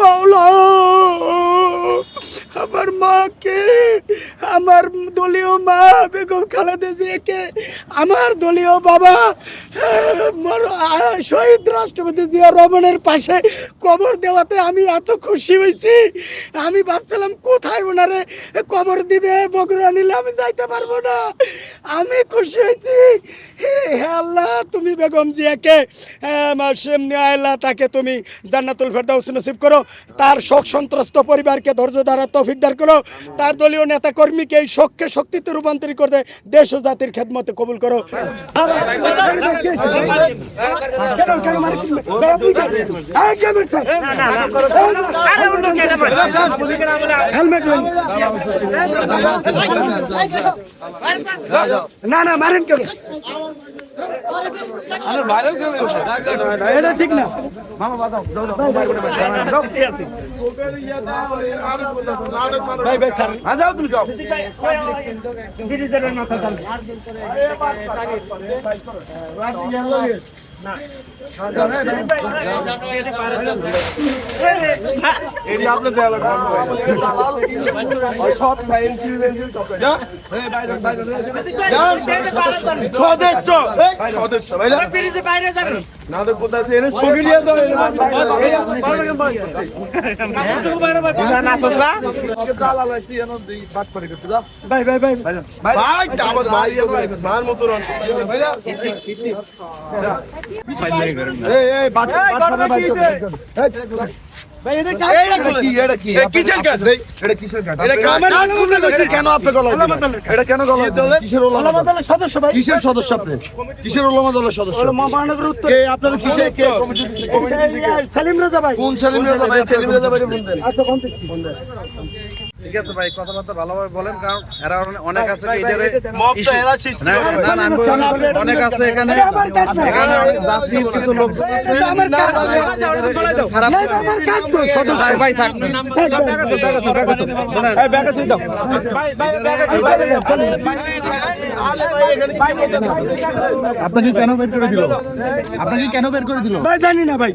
মাওলা আমার মাকে, আমার দলীয় মা বেগম খালেদা জিয়াকে, আমার দলীয় বাবা শহীদ রাষ্ট্রপতি জিয়া রহমানের পাশে কবর দেওয়াতে আমি এত খুশি হয়েছি। আমি ভাবছিলাম, কোথায় ওনারে কবর দিবে, বগুড়া নিলে আমি যাইতে পারব না। আমি খুশি হয়েছি। হে আল্লাহ, তুমি বেগম জিয়াকে আল্লাহ তাকে তুমি জান্নাতুল ফেরদাউস নসিব করো। তার শোক সন্ত্রস্ত পরিবারকে ধৈর্য দ্বারা তৌফিক দার করো তার দলীয় নেতা কর্মীকে এই শোককে শক্তিতে রূপান্তরিত করতে দেশ ও জাতির খেদমতে কবুল করো। না না, মারেন কেন ঠিক না ভাই ভাই স্যার ভাই ভাই ভাই ভাই এটা কেন আপনি গলা সদস্য সদস্য আপনি কিসের ওলামা দলের সদস্য মহানগর উত্তর কে আপনার কিসে কে কমিটি দিছে? কমিটি দিছে কে? সালিম রাজা ভাই কোন সেলিম রেজা ভাই সেলিম রেজা ভাই বলতেন আচ্ছা বলতেছি ঠিক আছে ভাই কথাবার্তা ভালোভাবে বলেন কারণ এরা অনেক আছে অনেক আছে এখানে। এখানে কিছু লোক খারাপ না, আমার কাজ তো, সদস্য। ভাই ভাই থাক আপনাকে কেন বের করে দিল? আপনাকে কেন বের করে দিল? ভাই জানি না ভাই।